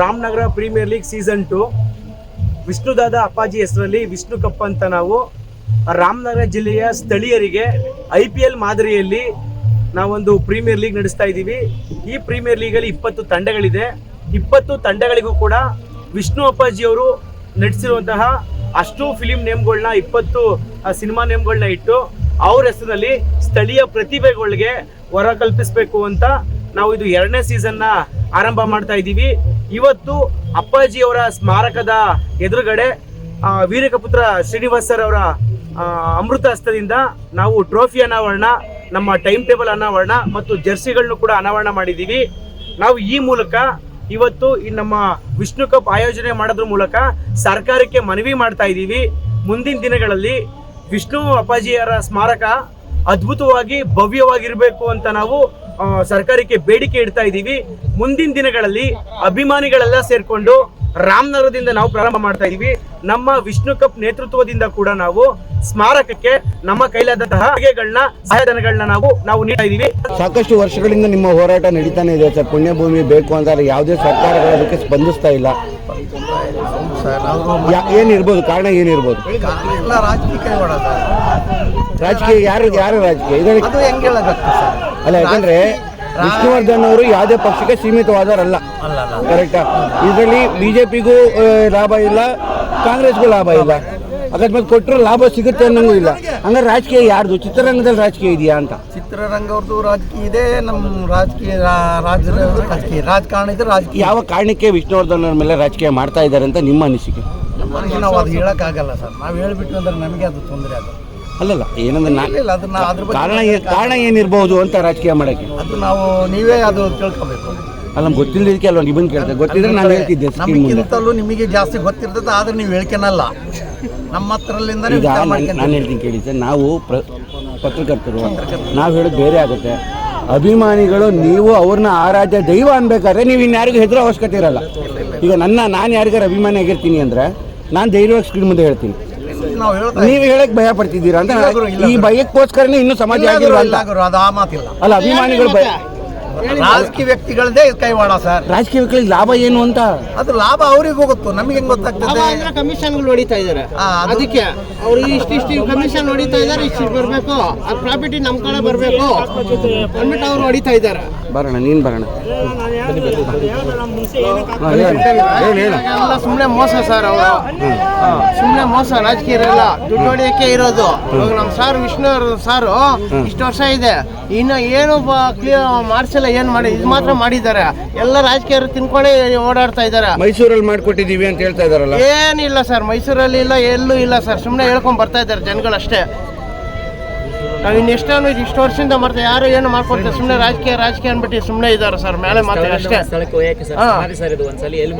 Ramanagara premier league season two. Vishnudada Appaji ಹೆಸರಲ್ಲಿ Vishnu cup ಅಂತ ನಾವು ರಾಮನಗರ ಜಿಲ್ಲೆಯ ಸ್ಥಳೀಯರಿಗೆ ಐ ಪಿ ಎಲ್ ಮಾದರಿಯಲ್ಲಿ ನಾವೊಂದು ಪ್ರೀಮಿಯರ್ ಲೀಗ್ ನಡೆಸ್ತಾ ಇದ್ದೀವಿ. ಈ ಪ್ರೀಮಿಯರ್ ಲೀಗಲ್ಲಿ ಇಪ್ಪತ್ತು ತಂಡಗಳಿದೆ. ಇಪ್ಪತ್ತು ತಂಡಗಳಿಗೂ ಕೂಡ ವಿಷ್ಣು ಅಪ್ಪಾಜಿಯವರು ನಡೆಸಿರುವಂತಹ ಅಷ್ಟು ಫಿಲಿಂ ನೇಮ್ಗಳನ್ನ, ಇಪ್ಪತ್ತು ಸಿನಿಮಾ ನೇಮ್ಗಳನ್ನ ಇಟ್ಟು ಅವ್ರ ಹೆಸರಲ್ಲಿ ಸ್ಥಳೀಯ ಪ್ರತಿಭೆಗಳಿಗೆ ಹೊರ ಕಲ್ಪಿಸಬೇಕು ಅಂತ ನಾವು ಇದು ಎರಡನೇ ಸೀಸನ್ನ ಆರಂಭ ಮಾಡ್ತಾ ಇದ್ದೀವಿ. ಇವತ್ತು ಅಪ್ಪಾಜಿಯವರ ಸ್ಮಾರಕದ ಎದುರುಗಡೆ ವೀರಕಪುತ್ರ ಶ್ರೀನಿವಾಸ್ ಸರ್ ಅವರ ಅಮೃತ ಹಸ್ತದಿಂದ ನಾವು ಟ್ರೋಫಿ ಅನಾವರಣ, ನಮ್ಮ ಟೈಮ್ ಟೇಬಲ್ ಅನಾವರಣ ಮತ್ತು ಜರ್ಸಿಗಳನ್ನು ಕೂಡ ಅನಾವರಣ ಮಾಡಿದ್ದೀವಿ. ನಾವು ಈ ಮೂಲಕ ಇವತ್ತು ಈ ನಮ್ಮ ವಿಷ್ಣು ಕಪ್ ಆಯೋಜನೆ ಮಾಡೋದ್ರ ಮೂಲಕ ಸರ್ಕಾರಕ್ಕೆ ಮನವಿ ಮಾಡ್ತಾ ಇದ್ದೀವಿ. ಮುಂದಿನ ದಿನಗಳಲ್ಲಿ ವಿಷ್ಣು ಅಪ್ಪಾಜಿಯವರ ಸ್ಮಾರಕ ಅದ್ಭುತವಾಗಿ ಭವ್ಯವಾಗಿರಬೇಕು ಅಂತ ನಾವು ಸರ್ಕಾರಕ್ಕೆ ಬೇಡಿಕೆ ಇಡ್ತಾ ಇದ್ದೀವಿ. ಮುಂದಿನ ದಿನಗಳಲ್ಲಿ ಅಭಿಮಾನಿಗಳೆಲ್ಲ ಸೇರ್ಕೊಂಡು ರಾಮನಗರದಿಂದ ನಾವು ಪ್ರಾರಂಭ ಮಾಡ್ತಾ ಇದೀವಿ ನಮ್ಮ ವಿಷ್ಣು ಕಪ್ ನೇತೃತ್ವದಿಂದ ಕೂಡ ನಾವು ಸ್ಮಾರಕಕ್ಕೆ ನಮ್ಮ ಕೈಲಾದಂತಹ ಹಗೆಗಳನ್ನ ಸಹಾಯಧನಗಳನ್ನ ನಾವು ನಾವು ನೀಡ್ತಾ ಇದೀವಿ ಸಾಕಷ್ಟು ವರ್ಷಗಳಿಂದ ನಿಮ್ಮ ಹೋರಾಟ ನಡೀತಾನೆ ಇದೆ ಸರ್. ಪುಣ್ಯಭೂಮಿ ಬೇಕು ಅಂತಾರೆ ಯಾವುದೇ ಸರ್ಕಾರಗಳು ಅದಕ್ಕೆ ಸ್ಪಂದಿಸ್ತಾ ಇಲ್ಲ. ಏನಿರ್ಬೋದು? ಕಾರಣ ಏನಿರ್ಬೋದು? ಎಲ್ಲ ರಾಜಕೀಯ ರಾಜಕೀಯ ಯಾರು ಯಾರು ರಾಜಕೀಯ? ಅಲ್ಲ ಯಾಕಂದ್ರೆ ವಿಷ್ಣುವರ್ಧನ್ ಅವರು ಯಾವುದೇ ಪಕ್ಷಕ್ಕೆ ಸೀಮಿತವಾದವರಲ್ಲ. ಕರೆಕ್ಟಾ ಇದರಲ್ಲಿ ಬಿಜೆಪಿಗೂ ಲಾಭ ಇಲ್ಲ ಕಾಂಗ್ರೆಸ್ಗೂ ಲಾಭ ಇಲ್ಲ. ಅಕಸ್ಮಾತ್ ಕೊಟ್ಟರು ಲಾಭ ಸಿಗುತ್ತೆ ಅನ್ನೋಂಗೂ ಇಲ್ಲ. ಹಂಗಾರೆ ರಾಜಕೀಯ ಯಾರ್ದು? ಚಿತ್ರರಂಗದಲ್ಲಿ ರಾಜಕೀಯ ಇದೆಯಾ ಅಂತ? ಚಿತ್ರರಂಗ ಅವ್ರದ್ದು ರಾಜಕೀಯ ಇದೆ ನಮ್ಮ ರಾಜಕೀಯ ರಾಜ್ಯದ ರಾಜಕೀಯ ರಾಜಕಾರಣ ಇದ್ರೆ ರಾಜಕೀಯ. ಯಾವ ಕಾರಣಕ್ಕೆ ವಿಷ್ಣುವರ್ಧನ್ ಅವ್ರ ಮೇಲೆ ರಾಜಕೀಯ ಮಾಡ್ತಾ ಇದ್ದಾರೆ ಅಂತ ನಿಮ್ಮ ಅನಿಸಿಕೆ? ಮನುಷ್ಯ ನಾವು ಅದು ಹೇಳಕ್ಕಾಗಲ್ಲ ಸರ್. ನಾವು ಹೇಳ್ಬಿಟ್ಟು ಅಂದ್ರೆ ನಮಗೆ ಅದು ತೊಂದರೆ ಅದು. ಅಲ್ಲಲ್ಲ. ಏನಂದ್ರೆ ನಾ ಇಲ್ಲ ಇಲ್ಲ ಅದನ್ನ ಅದ್ರ ಬಗ್ಗೆ ಕಾರಣ ಏ- ಕಾರಣ ಏನಿರ್ಬೋದು ಅಂತ ರಾಜಕೀಯ ಮಾಡಕ್ಕೆ? ಅದು ನಾವು ನೀವೇ ಅದು ತಿಳ್ಕೊಬೇಕು. ಅಲ್ಲ ಗೊತ್ತಿಲ್ಲದಕ್ಕೆ ಅಲ್ವಾ? ನಿಮ್ಮನ್ನು ಕೇಳ್ತೆ ಗೊತ್ತಿದ್ರೆ ನಾನು ಹೇಳ್ತಿದ್ದೆ ಸ್ಕೀಮ್ ಮುಂದೆ. ನಮಗಿಂತಲೂ ನಿಮಗೆ ಜಾಸ್ತಿ ಗೊತ್ತಿರ್ತದೆ ಆದ್ರೆ ನೀವು ಹೇಳ್ಕೆನಲ್ಲ. ನಮ್ಮ ಹತ್ರಲಿಂದನೇ ಈಗ ವಿಚಾರ ನಾನು ಮಾಡ್ಕೊಂತೀವಿ. ಹೇಳ್ತೀನಿ ಕೇಳಿ ಸರ್. ನಾವು ಪ್ರ ಪತ್ರಕರ್ತರು. ನಾವು ಹೇಳೋದು ಬೇರೆ ಆಗುತ್ತೆ. ಅಭಿಮಾನಿಗಳು ನೀವು ಅವ್ರನ್ನ ಆರಾಧ್ಯ ದೈವ ಅನ್ಬೇಕಾದ್ರೆ ನೀವು ಇನ್ಯಾರಿಗೂ ಹೆದರೋ ಅವಶ್ಯಕತೆ ಇರಲ್ಲ. ಈಗ ನನ್ನ ನಾನು ಯಾರಿಗಾರು ಅಭಿಮಾನಿ ಆಗಿರ್ತೀನಿ ಅಂದರೆ ನಾನು ಧೈರ್ಯವಾಗಿ ಸ್ಕ್ರೀನ್ ಮುಂದೆ ಹೇಳ್ತೀನಿ. ನಾವು ಹೇಳಕ್ ಭಯ ಪಡ್ತಿದ್ದೀರಾ ಅಂತ ಇಲ್ಲ ಗುರು, ಈ. ಭಯಕ್ಕೋಸ್ಕರನೇ ಇನ್ನು ಸಮಾಜ ಆಗಿಲ್ಲ ಅಂತ? ಗುರು, ಅದು ಆ ಮಾತಿಲ್ಲ ಅಲ್ಲ ಅಭಿಮಾನಿಗಳು ಭಯ ರಾಜಕೀಯ ವ್ಯಕ್ತಿಗಳದೇ ಕೈವಾಡ ಸರ್. ರಾಜಕೀಯ ವ್ಯಕ್ತಿಗಳಿಗೆ ಲಾಭ ಏನು ಅಂತ? ಅದು ಲಾಭ ಅವ್ರಿಗೆ ಹೋಗುತ್ತೋ ನಮಗೆ ಹೆಂಗ್ ಗೊತ್ತಾಗ್ತದೆ? ಅಂದ್ರೆ ಕಮಿಷನ್ಗಳು ಹೊಡಿತಾ ಇದಾರೆ. ಅದಕ್ಕೆ ಅವ್ರು ಇಷ್ಟು ಇಷ್ಟು ಕಮಿಷನ್ ಹೊಡಿತಾ ಇದಾರೆ ಇಷ್ಟು ಬರಬೇಕು. ಆ ಪ್ರಾಪರ್ಟಿ ನಮ್ ಕಡೆ ಬರಬೇಕು. ಅಂದ್ಬಿಟ್ಟು ಅವ್ರು ಹೊಡಿತಾ ಇದಾರೆ. ಬರೋಣ ನೀನ್ ಬರೋಣ. ಎಲ್ಲ ಸುಮ್ಮನೆ ಮೋಸ ಸರ್ ಅವರು. ಸುಮ್ಮನೆ ಮೋಸ ರಾಜಕೀಯ ದುಡ್ಡು ಹೊಡಿಯಕ್ಕೆ ಇರೋದು. ಇವಾಗ ನಮ್ಮ ಸಾರ್ ವಿಷ್ಣು ಸಾರು ಇಷ್ಟು ವರ್ಷ ಇದೆ. ಇನ್ನು ಏನು ಕ್ಲಿಯರ್ ಮಾಡಿಸಿಲ್ಲ ಏನು ಮಾಡಿ ಇದು ಮಾತ್ರ ಮಾಡಿದ್ದಾರೆ. ಎಲ್ಲ ರಾಜಕೀಯರು ತಿನ್ಕೊಂಡೇ ಓಡಾಡ್ತಾ ಇದ್ದಾರೆ. ಮೈಸೂರಲ್ಲಿ ಮಾಡ್ಕೊಟ್ಟಿದೀವಿ ಅಂತ ಹೇಳ್ತಾ ಇದಾರಲ್ಲ ಏನಿಲ್ಲ ಸರ್ ಮೈಸೂರಲ್ಲಿ ಇಲ್ಲ ಎಲ್ಲೂ ಇಲ್ಲ ಸರ್. ಸುಮ್ಮನೆ ಹೇಳ್ಕೊಂಡ್ ಬರ್ತಾ ಇದ್ದಾರೆ ಜನಗಳು ಅಷ್ಟೇ ನಾವು ಇನ್ನೆಷ್ಟೋ ಇಷ್ಟು ವರ್ಷದಿಂದ ಮಾಡ್ತಾ ಯಾರು ಏನು ಮಾಡ್ಕೊಡ್ತಾರೆ ಸುಮ್ಮನೆ ರಾಜಕೀಯ ರಾಜಕೀಯ ಅನ್ಬಿಟ್ಟು ಸುಮ್ಮನೆ ಇದ್ದಾರೆ ಸರ್. ಮೇಲೆ ಮಾತ್ರ ಅಷ್ಟೇ. ಹಾ.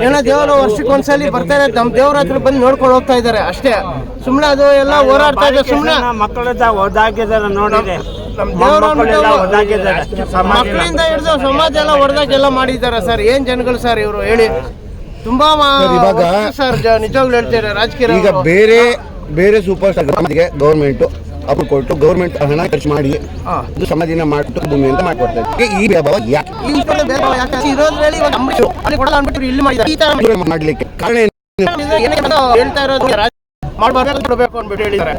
ಏನೋ ದೇವರು ವರ್ಷಕ್ಕೆ ಒಂದ್ಸಲಿ ಬರ್ತಾರೆ ನಮ್ಮ ದೇವ್ರ ಹತ್ರ ಬಂದು ನೋಡ್ಕೊಂಡು ಹೋಗ್ತಾ ಇದ್ದಾರೆ ಅಷ್ಟೇ. ಸುಮ್ಮನೆ ಅದು ಎಲ್ಲ ಹೋರಾಡ್ತಾ ಇದೆ ಸುಮ್ಮನೆ ಮಕ್ಕಳದ ಒದಾಗಿದ್ದಾರೆ ನೋಡಿದೆ ಮಕ್ಕಳಿಂದ ಹಿಡಿದು ಸಮಾಜ ಎಲ್ಲ ಹೊಡೆದಾಗೆಲ್ಲ ಮಾಡಿದ್ದಾರೆ ಸರ್. ಏನ್ ಜನಗಳು ಸರ್ ಇವರು? ಹೇಳಿ. ತುಂಬಾ ಸರ್, ನಿಜವಾಗ್ಲೂ ಹೇಳ್ತಾರೆ ರಾಜಕೀಯ ಈಗ ಬೇರೆ ಬೇರೆ ಸೂಪರ್ ಸ್ಟಾರ್ ಗೌರ್ಮೆಂಟ್ ಅಪ್ಪ ಕೊಟ್ಟು ಗೌರ್ಮೆಂಟ್ ಹಣ ಖರ್ಚು ಮಾಡಿ ಇದು ಸಮಾಧಿನ ಮಾಡ್ಬಿಟ್ಟು ಭೂಮಿ ಅಂತ ಮಾಡ್ಕೊಡ್ತಾರೆ ಈ ಭೇದಭಾವ ಯಾಕೆ? ಮಾಡ್ಲಿಕ್ಕೆ ಕಾರಣ ಮಾಡ್ಬಾರ್ದು ಕೊಡಬೇಕು ಅಂದ್ಬಿಟ್ಟು ಹೇಳಿದ್ದಾರೆ.